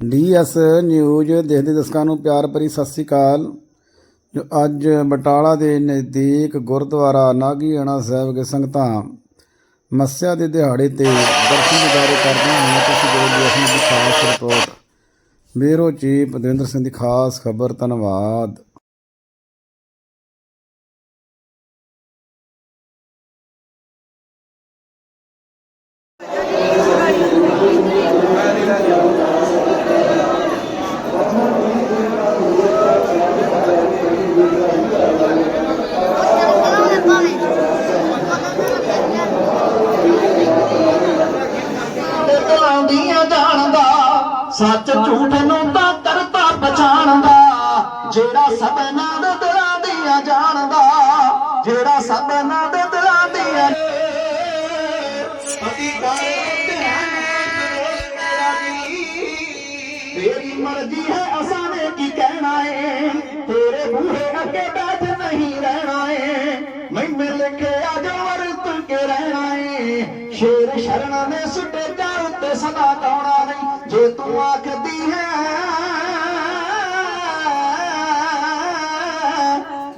DS news ਦੇਖਦੇ ਦਰਸ਼ਕਾਂ ਨੂੰ ਪਿਆਰ ਭਰੀ ਸਤਿ ਸ੍ਰੀ ਅਕਾਲ। ਜੋ ਅੱਜ ਬਟਾਲਾ ਦੇ ਨਜ਼ਦੀਕ ਗੁਰਦੁਆਰਾ ਨਾਗੀਆਣਾ ਸਾਹਿਬ ਦੇ ਸੰਗਤਾਂ ਮੱਸਿਆ ਦੇ ਦਿਹਾੜੇ ਤੇ ਦਰਸ਼ਨ ਦਿਦਾਰੇ ਕਰਦੀਆਂ ਹੋਈਆਂ ਤੁਸੀਂ ਜੋ ਵੀ ਅਸੀਂ ਦੀ ਖਾਸ report. Bureau chief Davinder Singh ਦੀ ਖਾਸ ਖਬਰ, ਧੰਨਵਾਦ। ਲਾਉਂਦੀਆਂ ਜਾਣਦਾ ਸੱਚ ਝੂਠ ਨੂੰ ਤਾਂ ਕਰਤਾ ਪਛਾਣਦਾ, ਜਿਹੜਾ ਸਭਨਾਂ ਦੇ ਦਿਲਾਂ ਦੀਆਂ ਜਾਣਦਾ, ਜਿਹੜਾ ਸਭਨਾਂ ਦੇ ਦਿਲਾਂ ਦੀਆਂ ਪਤੀ ਗਾਏ ਤੇਰੀ ਮਰਜ਼ੀ ਹੈ, ਅਸਾਂ ਨੇ ਕੀ ਕਹਿਣਾ ਏ? ਤੇਰੇ ਬੂਹੇ ਅੱਗੇ ਬੈਠ ਨਹੀਂ ਰਹਿਣਾ ਏ। ਮੈਨੂੰ ਲਿਖਿਆ ਜੋ ਵਰਤ ਕੇ ਰਹਿਣਾ ਏ। ਸ਼ੇਰ ਸ਼ਰਨ ਨੇ ਸੁੱਟੇ ਜਾ ਉੱਤੇ ਸਦਾ ਗਾਉਣਾ ਨਹੀਂ। ਜੇ ਤੂੰ ਆਖਦੀ ਹੈ,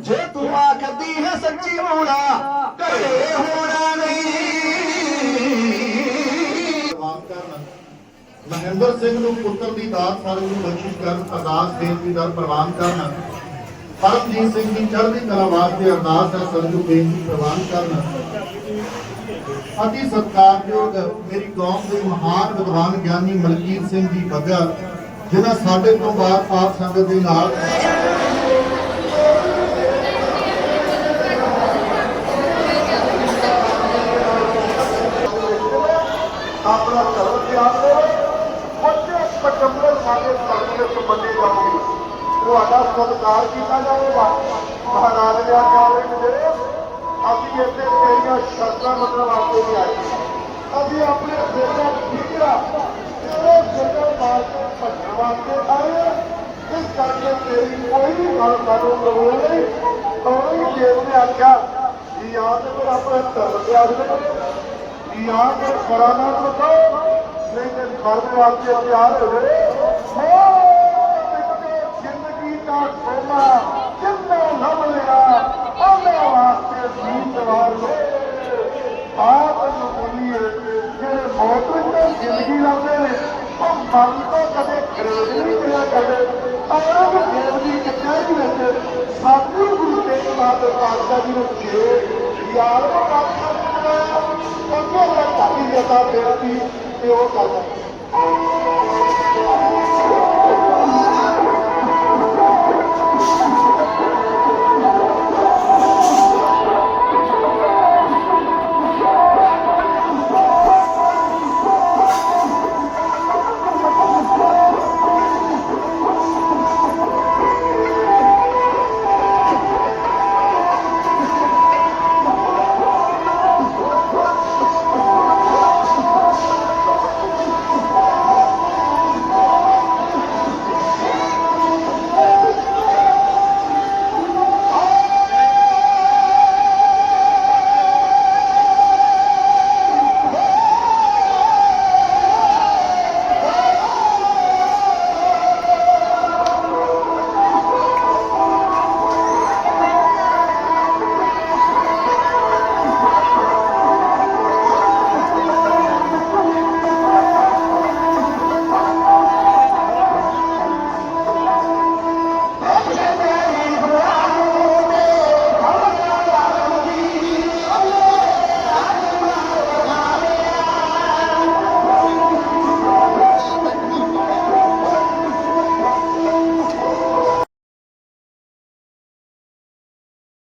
ਜੇ ਤੂੰ ਆਖਦੀ ਹੈ ਸੱਚੀ ਹੋਣਾ ਘਰੇ ਹੋਣਾ ਨਹੀਂ। ਮਹਿੰਦਰ ਸਿੰਘ ਨੂੰ ਪੁੱਤਰ ਦੀ ਦਾਤ ਸਾਰੇ ਨੂੰ ਬਖਸ਼ਿਸ਼ ਕਰਨ, ਅਰਦਾਸ ਬੇਨਤੀ ਦਰ ਪ੍ਰਵਾਨ ਕਰਨ। ਪਰਮਜੀਤ ਸਿੰਘ ਦੀ ਚੜ੍ਹਦੀ ਕਲਾ ਵਾਸਤੇ ਅਰਦਾਸ ਹੈ ਸਰਜੂ ਬੇਨਤੀ ਪ੍ਰਵਾਨ ਕਰਨ। ਅਤੀ ਸਤਿਕਾਰਯੋਗ ਮੇਰੀ ਕੌਮ ਦੇ ਮਹਾਨ ਵਿਦਵਾਨ ਗਿਆਨੀ ਮਲਕੀਤ ਸਿੰਘ ਜੀ ਬੱਗਾ ਜਿਨ੍ਹਾਂ ਸਾਡੇ ਤੋਂ ਬਾਅਦ ਪਾਕ ਸੰਗਤ ਦੇ ਨਾਲ ਆਪਣਾ ਧਰਮ ਤਿਆਗ ਕਰੋ। ਬੱਚੇ ਪਟੰਬਰ ਸਾਡੇ ਧਰਮ ਦੇ ਸੰਬੰਧੀ ਜਾਓਗੇ ਤੁਹਾਡਾ ਸਤਿਕਾਰ ਕੀਤਾ ਜਾਵੇਗਾ। ਮਹਾਰਾਜ ਨੇ ਆਖਿਆ ਕਿ ਇੱਥੇ ਤੇਰੀਆਂ ਸ਼ਰਤਾਂ ਮੰਨਣ ਵਾਸਤੇ ਨਹੀਂ ਆਏ ਅਸੀਂ ਆਪਣੇ ਸਿਰ ਦਾ ਠੀਕਰਾ ਤੇਰੇ ਸਿਰ ਦਾ ਮਾਰ ਭੱਜਣ ਵਾਸਤੇ ਆਏ ਇਸ ਕਰਕੇ ਤੇਰੀ ਕੋਈ ਵੀ ਗੱਲ ਸਾਨੂੰ ਕਬੂਲ ਨਹੀਂ। ਔਰ ਦੇਵ ਨੇ ਆਖਿਆ, ਜੀ ਆਪ ਤੇ ਆਪਣੇ ਧਰਮ ਤਿਆਗ ਕਰੋ ਯਾਰ ਕਰ ਕਰਾਣਾ ਤਾਂ ਨਹੀਂ ਤੇ ਮਰਨ ਵਾਸਤੇ ਤਿਆਰ ਹੋ ਗਏ ਜ਼ਿੰਦਗੀ ਦਾ ਸੋਨਾ ਜਿੰਨਾ ਲੱਭ ਲਿਆ ਉਹਨਾਂ ਵਾਸਤੇ ਜੀਤ ਵਾਰ ਲੋ ਆਪ ਨੂੰ ਬੋਲੀਏ ਜਿਹੜੇ ਮੌਤ ਵਿੱਚ ਜ਼ਿੰਦਗੀ ਲਾਉਂਦੇ ਨੇ ਉਹ ਮਰਨ ਤੋਂ ਕਦੇ ਖਰੇਦ ਨਹੀਂ ਕਰਿਆ ਕਰਦੇ ਦੀ ਕਚਹਿਰੀ ਵਿੱਚ ਸਾਧੂ ਗੁਰੂ ਤੇਗ ਬਹਾਦਰ ਪਾਤਸ਼ਾਹ ਜੀ ਨੂੰ ਜੇ ਯਾਰ ਉਹ ਪਾਤਸ਼ਾਹ ਜੀ ਨੇ ਬਣਾਇਆ ਅੱਗੇ ਦਾ ਜਤਾ ਬੇਨਤੀ ਤੇ ਉਹ ਕਰਦਾ